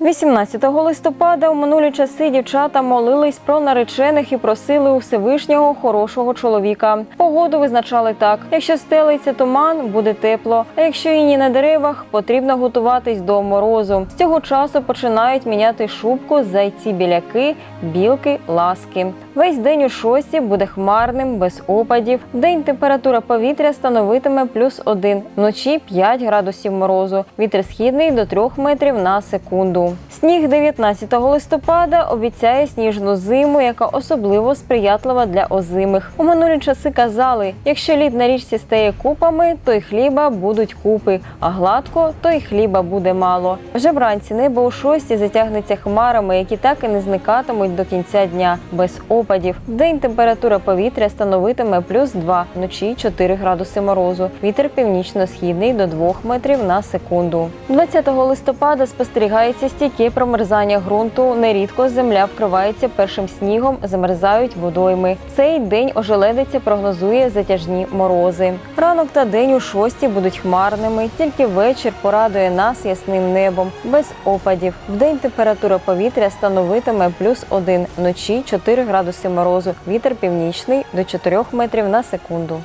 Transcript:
18 листопада у минулі часи дівчата молились про наречених і просили у Всевишнього хорошого чоловіка. Погоду визначали так: якщо стелиться туман, буде тепло. А якщо іні на деревах, потрібно готуватись до морозу. З цього часу починають міняти шубку зайці біляки, білки, ласки. Весь день у шості буде хмарним, без опадів. День температура повітря становитиме плюс один, вночі 5 градусів морозу. Вітер східний до 3 метрів на секунду. Сніг 19 листопада обіцяє сніжну зиму, яка особливо сприятлива для озимих. У минулі часи казали: якщо лід на річці стає купами, то й хліба будуть купи, а гладко, то й хліба буде мало. Вже вранці небо у шості затягнеться хмарами, які так і не зникатимуть до кінця дня без опадів. В День температура повітря становитиме плюс 2, вночі 4 градуси морозу. Вітер північно-східний до 2 метрів на секунду. 20 листопада спостерігається стійке промерзання ґрунту. Нерідко земля вкривається першим снігом, замерзають водойми. Цей день ожеледиця прогнозує затяжні морози. Ранок та день у шості будуть хмарними. Тільки вечір порадує нас ясним небом, без опадів. Вдень температура повітря становитиме плюс 1, вночі 4 градуси морозу. Вітер північний до 4 метрів на секунду.